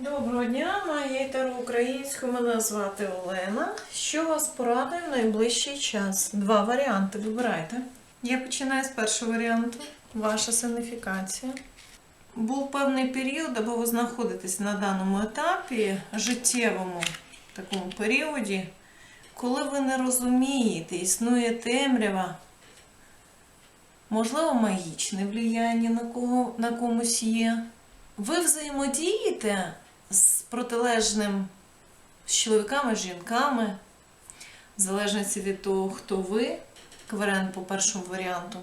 Доброго дня, таро українську. Мене звати Олена. Що вас порадує в найближчий час? Два варіанти. Вибирайте. Я починаю з першого варіанту. Ваша сигніфікація. Був певний період, або ви знаходитесь на даному етапі, життєвому такому періоді, коли ви не розумієте, існує темрява, можливо, магічне влияння на, на комусь є. Ви взаємодієте з протилежним з чоловіками, жінками, в залежності від того, хто ви, кварен по першому варіанту.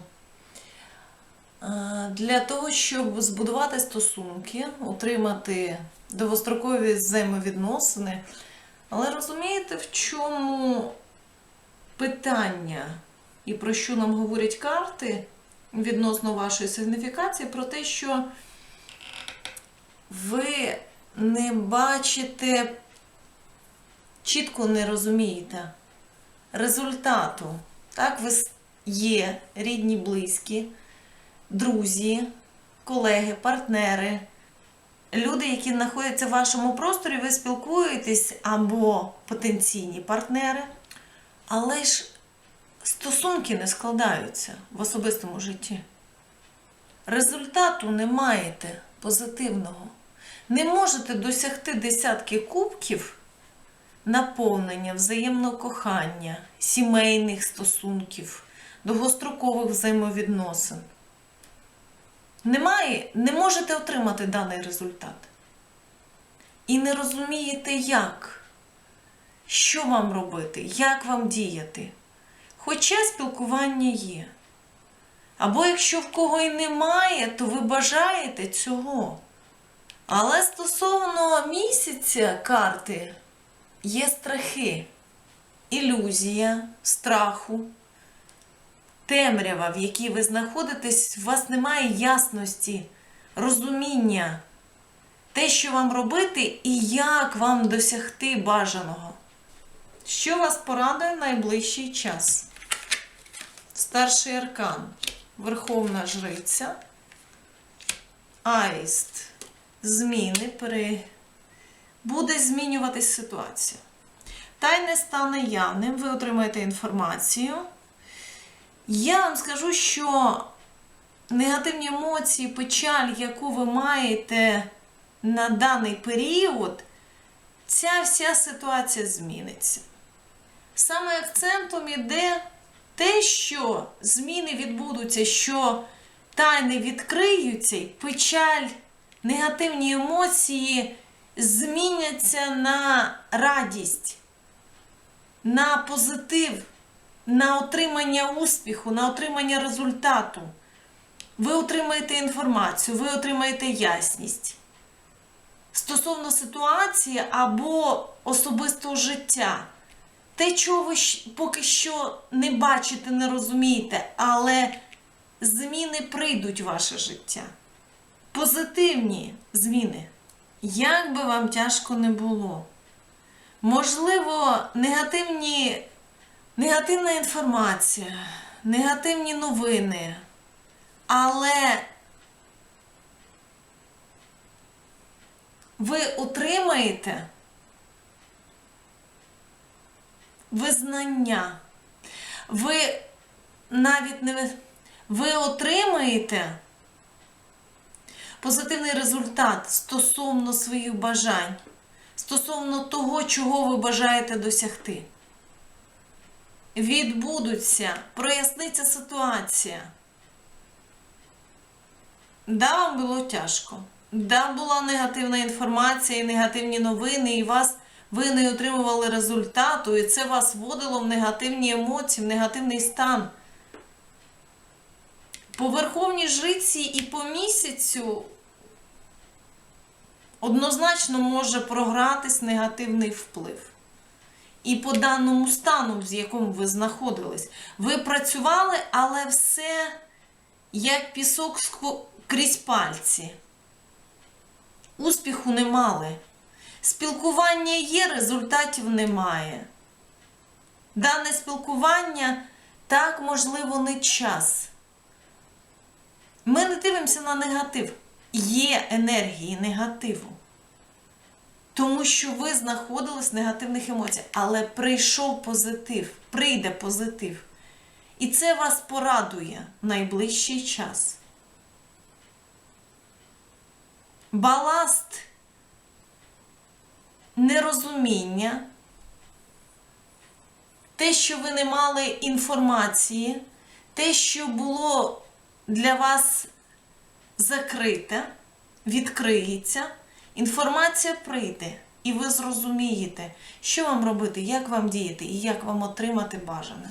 Е, Для того, щоб збудувати стосунки, отримати довгострокові взаємовідносини. Але розумієте, в чому питання і про що нам говорять карти відносно вашої сигніфікації? Про те, що ви не бачите, чітко не розумієте результату. Так, ви є рідні, близькі, друзі, колеги, партнери, люди, які знаходяться в вашому просторі, ви спілкуєтесь або потенційні партнери, але ж стосунки не складаються в особистому житті. Результату не маєте позитивного. Не можете досягти десятки кубків наповнення, взаємного кохання, сімейних стосунків, довгострокових взаємовідносин. Немає, не можете отримати даний результат. І не розумієте, як, що вам робити, як вам діяти. Хоча спілкування є. Або якщо в кого і немає, то ви бажаєте цього. Але стосовно місяця карти є страхи, ілюзія, страху, темрява, в якій ви знаходитесь, у вас немає ясності, розуміння, те, що вам робити і як вам досягти бажаного. Що вас порадує найближчий час? Старший аркан, Верховна Жриця, Аїст, зміни, пере... буде змінюватись ситуація. Тайне стане явним, ви отримаєте інформацію. Я вам скажу, що негативні емоції, печаль, яку ви маєте на даний період, ця вся ситуація зміниться. Саме акцентом іде те, що зміни відбудуться, що тайни відкриються, і печаль, негативні емоції зміняться на радість, на позитив, на отримання успіху, на отримання результату. Ви отримаєте інформацію, ви отримаєте ясність стосовно ситуації або особистого життя. Те, чого ви поки що не бачите, не розумієте, але зміни прийдуть в ваше життя. Позитивні зміни. Як би вам тяжко не було. Можливо, негативні, негативна інформація, негативні новини. Але ви отримаєте визнання. Ви навіть не ви- отримаєте позитивний результат стосовно своїх бажань, стосовно того, чого ви бажаєте досягти. Відбудуться, проясниться ситуація. Да, вам було тяжко. Да, була негативна інформація і негативні новини, і вас ви не отримували результату, і це вас вводило в негативні емоції, в негативний стан. По верховній жриці і по місяцю однозначно може програтись негативний вплив. І по даному стану, з якому ви знаходились, ви працювали, але все як пісок крізь пальці. Успіху не мали. Спілкування є, результатів немає. Дане спілкування так, можливо, не час. Ми не дивимося на негатив. Є енергії негативу. Тому що ви знаходились в негативних емоціях, але прийшов позитив, прийде позитив. І це вас порадує в найближчий час. Баласт нерозуміння, те, що ви не мали інформації, те, що було для вас закрите, відкриється, інформація прийде, і ви зрозумієте, що вам робити, як вам діяти і як вам отримати бажане.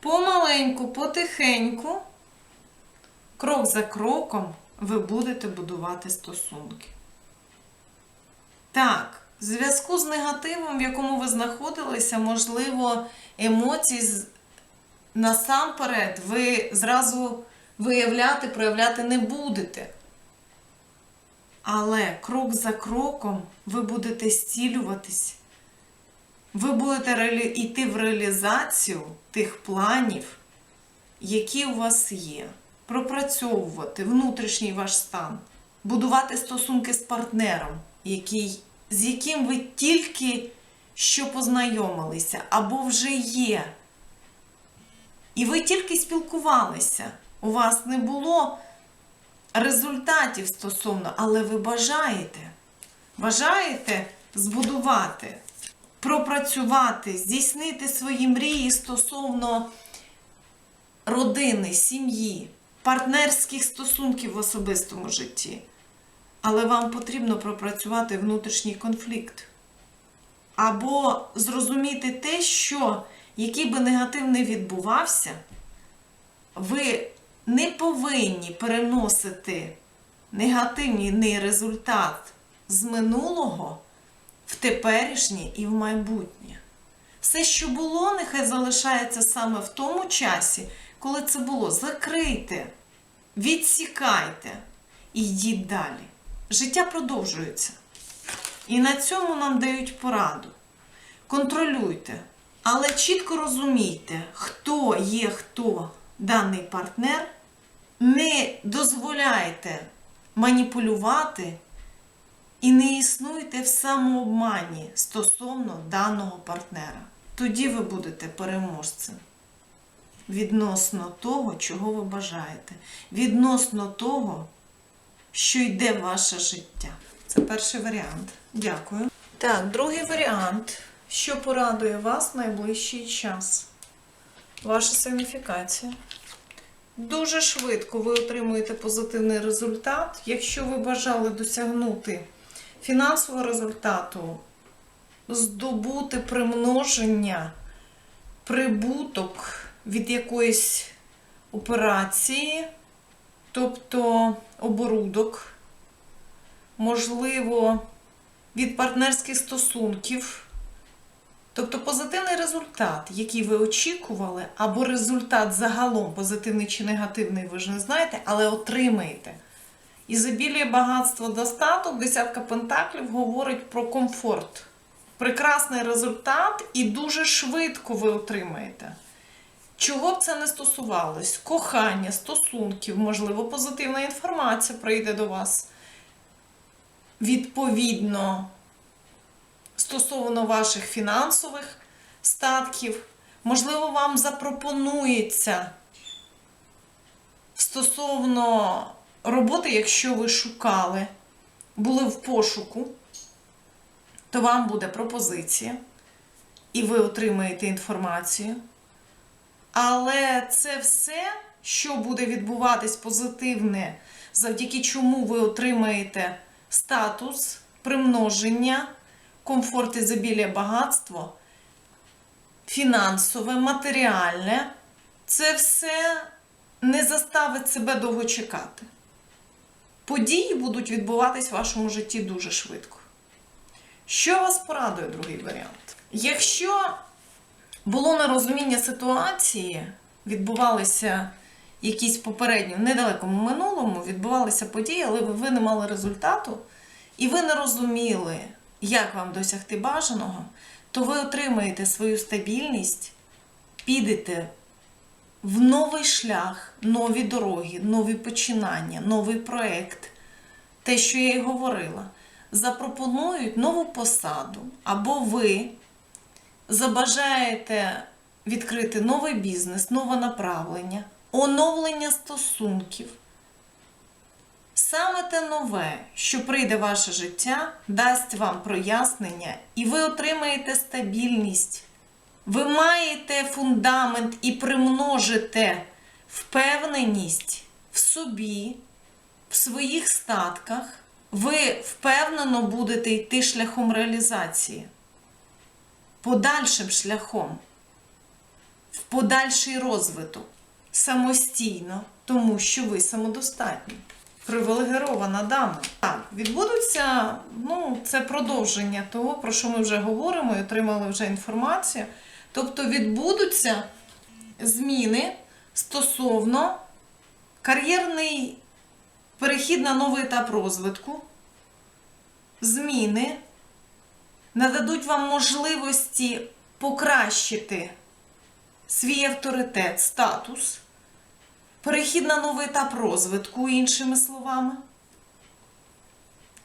Помаленьку, потихеньку, крок за кроком ви будете будувати стосунки. Так, в зв'язку з негативом, в якому ви знаходилися, можливо, емоції насамперед ви зразу виявляти, проявляти не будете. Але крок за кроком ви будете зцілюватись. Ви будете йти в реалізацію тих планів, які у вас є. Пропрацьовувати внутрішній ваш стан, будувати стосунки з партнером, який, з яким ви тільки що познайомилися, або вже є. І ви тільки спілкувалися. У вас не було результатів стосовно, але ви бажаєте. Бажаєте збудувати, пропрацювати, здійснити свої мрії стосовно родини, сім'ї, партнерських стосунків в особистому житті. Але вам потрібно пропрацювати внутрішній конфлікт. Або зрозуміти те, що який би негатив не відбувався, ви не повинні переносити негативний результат з минулого в теперішнє і в майбутнє. Все, що було, нехай залишається саме в тому часі, коли це було. Закрийте, відсікайте і йдіть далі. Життя продовжується. І на цьому нам дають пораду. Контролюйте, але чітко розумійте, хто є хто даний партнер. Не дозволяйте маніпулювати і не існуйте в самообмані стосовно даного партнера. Тоді ви будете переможцем відносно того, чого ви бажаєте, відносно того, що йде ваше життя. Це перший варіант. Дякую. Так, другий варіант. Що порадує вас найближчий час? Ваша сигніфікація. Дуже швидко ви отримуєте позитивний результат. Якщо ви бажали досягнути фінансового результату, здобути примноження, прибуток від якоїсь операції, тобто оборудок, можливо, від партнерських стосунків. Тобто позитивний результат, який ви очікували, або результат загалом позитивний чи негативний, ви ж не знаєте, але отримаєте. Ізобілія багатство достаток, десятка пентаклів говорить про комфорт. Прекрасний результат і дуже швидко ви отримаєте. Чого б це не стосувалось? Кохання, стосунків, можливо, позитивна інформація прийде до вас. Відповідно, стосовно ваших фінансових статків, можливо, вам запропонується стосовно роботи, якщо ви шукали, були в пошуку, то вам буде пропозиція, і ви отримаєте інформацію. Але це все, що буде відбуватись позитивне, завдяки чому ви отримаєте статус, примноження, комфорт ізобілія багатство, фінансове, матеріальне, це все не заставить себе довго чекати. Події будуть відбуватись в вашому житті дуже швидко. Що вас порадує другий варіант? Якщо було нерозуміння ситуації, відбувалися якісь попередні, в недалекому минулому, відбувалися події, але ви не мали результату, і ви не розуміли, як вам досягти бажаного, то ви отримаєте свою стабільність, підете в новий шлях, нові дороги, нові починання, новий проект. Те, що я й говорила, запропонують нову посаду, або ви забажаєте відкрити новий бізнес, нове направлення, оновлення стосунків. Саме те нове, що прийде в ваше життя, дасть вам прояснення, і ви отримаєте стабільність. Ви маєте фундамент і примножите впевненість в собі, в своїх статках. Ви впевнено будете йти шляхом реалізації, подальшим шляхом, в подальший розвиток самостійно, тому що ви самодостатні. Привілегірована дама. Так, відбудуться, ну, це продовження того, про що ми вже говоримо і отримали вже інформацію. Тобто відбудуться зміни стосовно кар'єрний перехід на новий етап розвитку, зміни нададуть вам можливості покращити свій авторитет, статус, перехід на новий етап розвитку, іншими словами.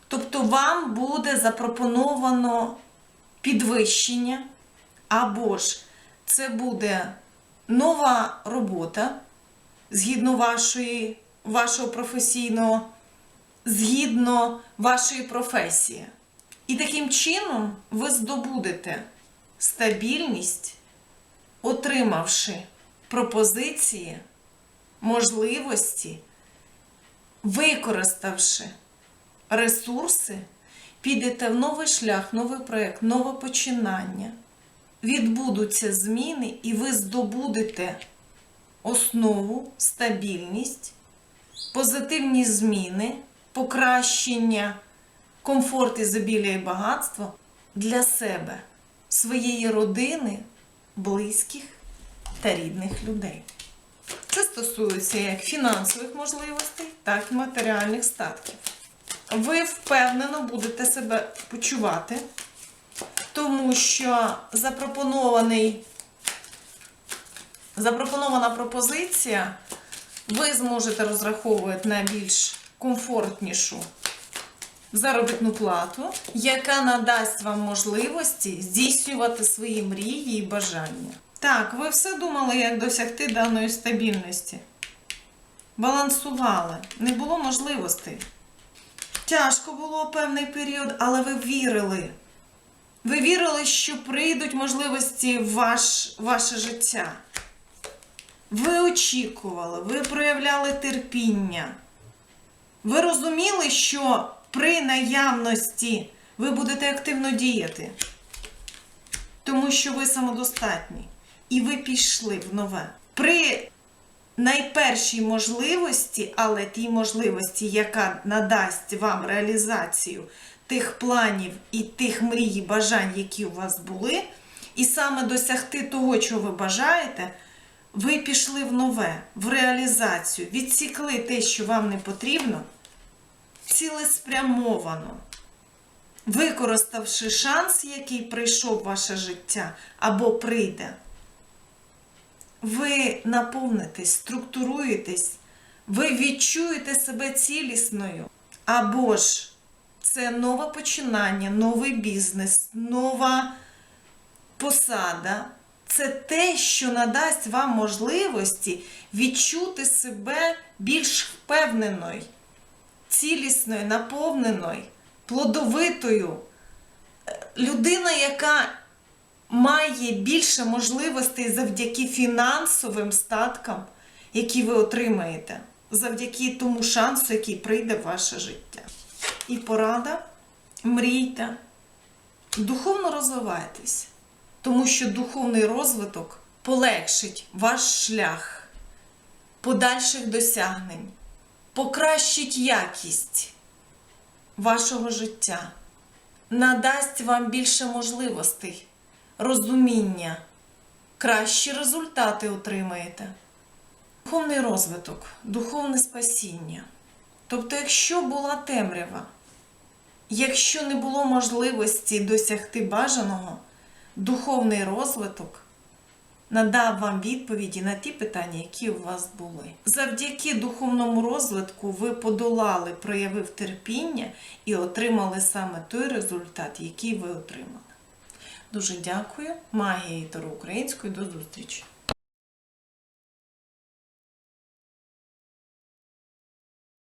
Тобто вам буде запропоновано підвищення, або ж це буде нова робота згідно вашої, вашого професійного, згідно вашої професії. І таким чином ви здобудете стабільність, отримавши пропозиції, можливості, використавши ресурси, підете в новий шлях, новий проєкт, нове починання. Відбудуться зміни, і ви здобудете основу, стабільність, позитивні зміни, покращення, комфорт, ізобілля і багатство для себе, своєї родини, близьких та рідних людей. Це стосується як фінансових можливостей, так і матеріальних статків. Ви впевнено будете себе почувати, тому що запропонований, запропонована пропозиція, ви зможете розраховувати на більш комфортнішу заробітну плату, яка надасть вам можливості здійснювати свої мрії і бажання. Так, ви все думали, як досягти даної стабільності. Балансували, не було можливостей. Тяжко було певний період, але ви вірили. Ви вірили, що прийдуть можливості в ваш, ваше життя. Ви очікували, ви проявляли терпіння. Ви розуміли, що при наявності ви будете активно діяти, тому що ви самодостатні. І ви пішли в нове. При найпершій можливості, але тій можливості, яка надасть вам реалізацію тих планів і тих мрій бажань, які у вас були, і саме досягти того, чого ви бажаєте, ви пішли в нове, в реалізацію, відсікли те, що вам не потрібно, цілеспрямовано. Використавши шанс, який прийшов в ваше життя або прийде, ви наповнитесь, структуруєтесь, ви відчуєте себе цілісною. Або ж це нове починання, новий бізнес, нова посада. Це те, що надасть вам можливості відчути себе більш впевненою, цілісною, наповненою, плодовитою. Людина, яка має більше можливостей завдяки фінансовим статкам, які ви отримаєте, завдяки тому шансу, який прийде в ваше життя. І порада, мрійте, духовно розвивайтесь, тому що духовний розвиток полегшить ваш шлях подальших досягнень, покращить якість вашого життя, надасть вам більше можливостей розуміння, кращі результати отримаєте. Духовний розвиток, духовне спасіння. Тобто, якщо була темрява, якщо не було можливості досягти бажаного, духовний розвиток надав вам відповіді на ті питання, які у вас були. Завдяки духовному розвитку ви подолали, проявив терпіння і отримали саме той результат, який ви отримали. Дуже дякую. Магія і Таро українською. До зустрічі!